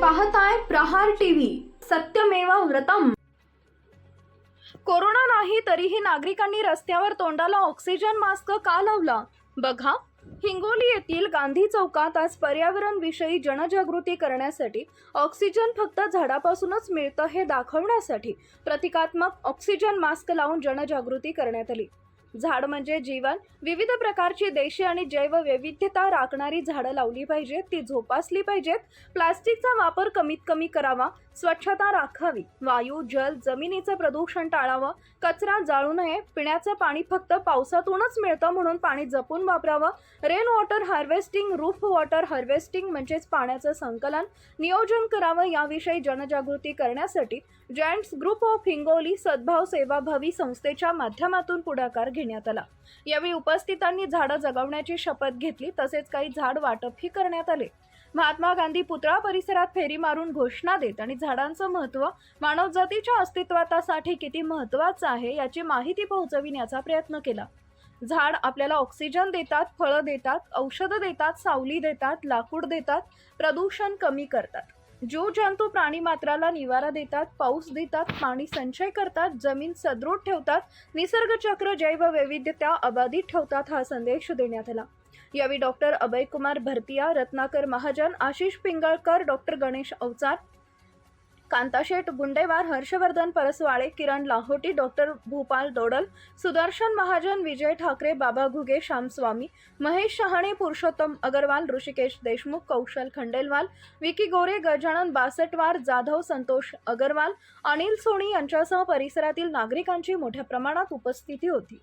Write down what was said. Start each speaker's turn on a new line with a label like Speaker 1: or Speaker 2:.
Speaker 1: पाहताय प्रहार टीव्ही सत्यमेव व्रतम. कोरोना नाही तरीही नागरिकांनी रस्त्यावर तोंडाला ऑक्सिजन मास्क का लावला? बघा हिंगोली येथील गांधी चौकात आज पर्यावरण विषयी जनजागृती करण्यासाठी ऑक्सिजन फक्त झाडापासूनच मिळतं हे दाखवण्यासाठी प्रतिकात्मक ऑक्सिजन मास्क लावून जनजागृती करण्यात आली. झाड म्हणजे जीवन. विविध प्रकारची देशी आणि जैववैविध्यता राखणारी झाडं लावली पाहिजेत ती जोपासली पाहिजेत. प्लास्टिकचा वापर कमीत कमी करावा स्वच्छता राखावी. वायू जल जमिनीचं प्रदूषण टाळावं कचरा जाळू नये. पिण्याचं पाणी फक्त पावसातूनच मिळतं म्हणून पाणी जपून वापरावं. Rain water harvesting roof water harvesting म्हणजेच पाण्याचं संकलन नियोजन करावं याविषयी जनजागृती करण्यासाठी जॉईंट्स ग्रुप ऑफ हिंगोली सद्भाव सेवाभावी संस्थेच्या माध्यमातून पुढाकार घे घेण्यात आला. यावेळी उपस्थितांनी झाडं जगवण्याची शपथ घेतली तसेच काही झाड वाटपही करण्यात आले. महात्मा गांधी पुतळा परिसरात फेरी मारून घोषणा देत आणि झाडांचं महत्त्व मानवजातीच्या अस्तित्वासाठी किती महत्त्वाचं आहे याची माहिती पोहोचविण्याचा प्रयत्न केला. झाड आपल्याला ऑक्सिजन देतात फळं देतात औषधं देतात सावली देतात लाकूड देतात प्रदूषण कमी करतात. जीव जंतू प्राणी मात्राला निवारा देतात पाऊस देतात पाणी संचय करतात जमीन सदृढ ठेवतात निसर्ग चक्र जैववैविध्यता अबाधित ठेवतात हा संदेश देण्यात आला. यावेळी doctor Abhaykumar Bhartiya Ratnakar Mahajan Ashish Pingalkar doctor Ganesh Avachar Kantasheth Gundewar Harshvardhan Paraswale Kiran Lahoti doctor Bhupal Dodal Sudarshan Mahajan Vijay Thakre Baba Ghuge Shyamswami Mahesh Shahane Purushottam Agarwal Rushikesh Deshmukh Kaushal Khandelwal Vicky Gore Gajanan Basatwar Jadhav Santosh Agarwal Anil Soni यांच्यासह परिसरातील नागरिकांची मोठ्या प्रमाणात उपस्थिती होती.